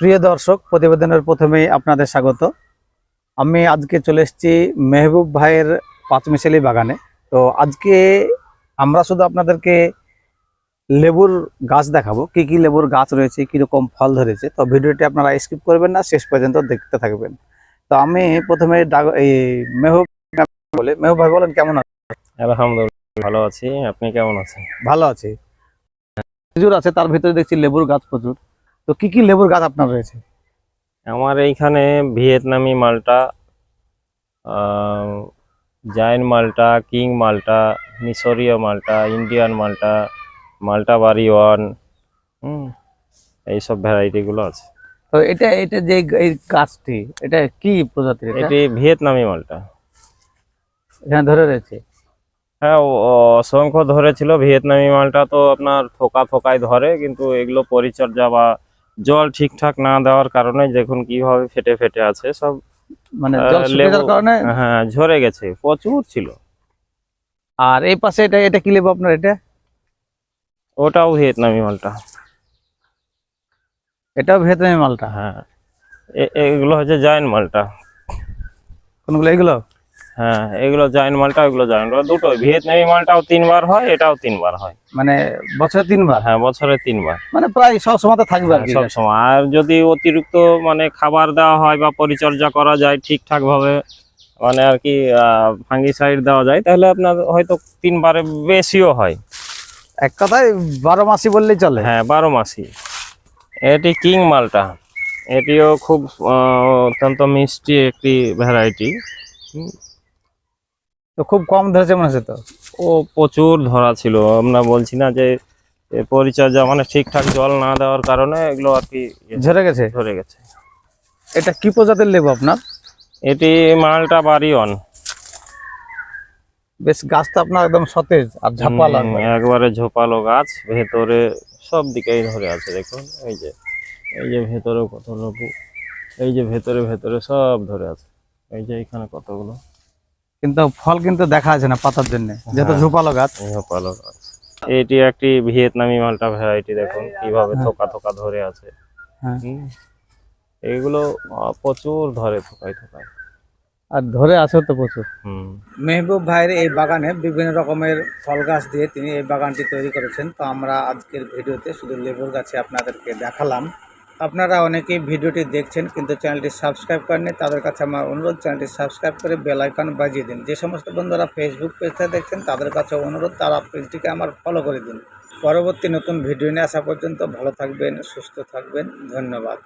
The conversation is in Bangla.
প্রিয় দর্শক প্রতিবেদনের প্রথমেই আপনাদের স্বাগত। আমি আজকে চলে এসেছি মেহবুব ভাইয়ের পাঁচমিশালি বাগানে। তো আজকে আমরা শুধু আপনাদেরকে লেবুর গাছ দেখাবো কি কি লেবুর গাছ রয়েছে কীরকম ফল ধরেছে। তো ভিডিওটি আপনারা স্কিপ করবেন না শেষ পর্যন্ত দেখতে থাকবেন। তো আমি প্রথমে এই মেহবুব বলে মেহবুব ভাই বলেন কেমন আছেন? আলহামদুলিল্লাহ ভালো আছি। আপনি কেমন আছেন? ভালো আছি। প্রচুর আছে তার ভিতরে দেখছি লেবুর গাছ প্রচুর। তো কি কি লেবুর গাছ আপনার রয়েছে? আমার এইখানে ভিয়েতনামি মালটা জাইন মালটা কিং মালটা মিশরীয় মালটা ইন্ডিয়ান মালটা মালটা বাড়ি ওয়ান হুম এইসব ভ্যারাইটিগুলো আছে। তো এটা এটা যে এই গাছটি এটা কি প্রজাতির এটি? ভিয়েতনামি মালটা। এখানে ধরে রয়েছে? হ্যাঁ অসংখ্য ধরেছিল ভিয়েতনামি মালটা তো আপনার থোকা থোকায় ধরে কিন্তু এগুলো পরিচর্যা বা জল ঠিকঠাক না দেওয়ার কারণে দেখুন কীভাবে ফেটে ফেটে আছে সব মানে জল কারণে? হ্যাঁ ঝরে গেছে প্রচুর ছিল। আর এই পাশে এটা এটা কি লেবু আপনার এটা? ওটাও ভিয়েতনামি মালটা। এটাও ভিয়েতনামি মালটা? হ্যাঁ এগুলো হচ্ছে জায়েন্ট মালটা। কোনগুলো এগুলো? হ্যাঁ এগুলো জায়েন্ট মালটা এগুলো জায়েন্ট দুটো ভিয়েতনামি মালটাও তিনবার হয় এটাও তিনবার হয়। মানে বছরে তিনবার? হ্যাঁ বছরে তিনবার। মানে প্রায় সব সময় থাকবে সব সময় আর যদি অতিরিক্ত মানে খাবার দেওয়া হয় বা পরিচর্যা করা যায় ঠিকঠাক ভাবে মানে আর কি ফাঙ্গিসাইড দেওয়া যায় তাহলে আপনার হয়তো তিনবারে বেশিও হয়। এক কথায় বারো মাসি বললেই চলে। হ্যাঁ বারো মাসি এটি কিং মালটা। এটিও খুব অত্যন্ত মিষ্টি একটি ভ্যারাইটি তো খুব কম ধরেছে মনে হচ্ছে তো? ও প্রচুর ধরা ছিল। আমরা বলছি না যে পরিচর্যা মানে ঠিকঠাক জল না দেওয়ার কারণে এগুলো আর কি ইয়ে ঝরে গেছে? ধরে গেছে। এটা কি প্রজাতির লেবু আপনার? এটি মালটা বাড়িওয়ান বেশ গাছটা আপনার একদম সতেজ আর ঝাপালা। একবারে ঝোপালো গাছ ভেতরে সব দিকেই ধরে আছে দেখুন। এই যে এই যে ভেতরে কত লেবু এই যে ভেতরে ভেতরে সব ধরে আছে। এই যে এখানে কতগুলো। কিন্তু ফল কিন্তু দেখা যাচ্ছে না পাতার জন্য যেহেতু হ্যাঁ। ঝোপালো গাছ। ঝোপালো গাছ। এটি একটি ভিয়েতনামি মালটা ভ্যারাইটি দেখুন কীভাবে হ্যাঁ। থোকা থোকা ধরে আছে। হ্যাঁ। আহ, প্রচুর ধরে থোকায় থোকায়। আর ধরে আছে তো প্রচুর। হুম। মেহবুব ভাইয়ের এই বাগানে বিভিন্ন রকমের ফল গাছ দিয়ে তিনি এই বাগানটি তৈরি করেছেন। তো আমরা আজকের ভিডিওতে শুধু লেবুর গাছে আপনাদেরকে দেখালাম। আপনারা অনেকেই ভিডিওটি দেখছেন, কিন্তু চ্যানেলটি সাবস্ক্রাইব করেননি, তাদের কাছে আমার অনুরোধ, চ্যানেলটি সাবস্ক্রাইব করে বেল আইকন বাজিয়ে দিন। যে সমস্ত বন্ধুরা ফেসবুক পেজটা দেখছেন, তাদের কাছে অনুরোধ, তারা পেজটিকে আমার ফলো করে দিন। পরবর্তী নতুন ভিডিও নিয়ে আসা পর্যন্ত ভালো থাকবেন, সুস্থ থাকবেন, ধন্যবাদ।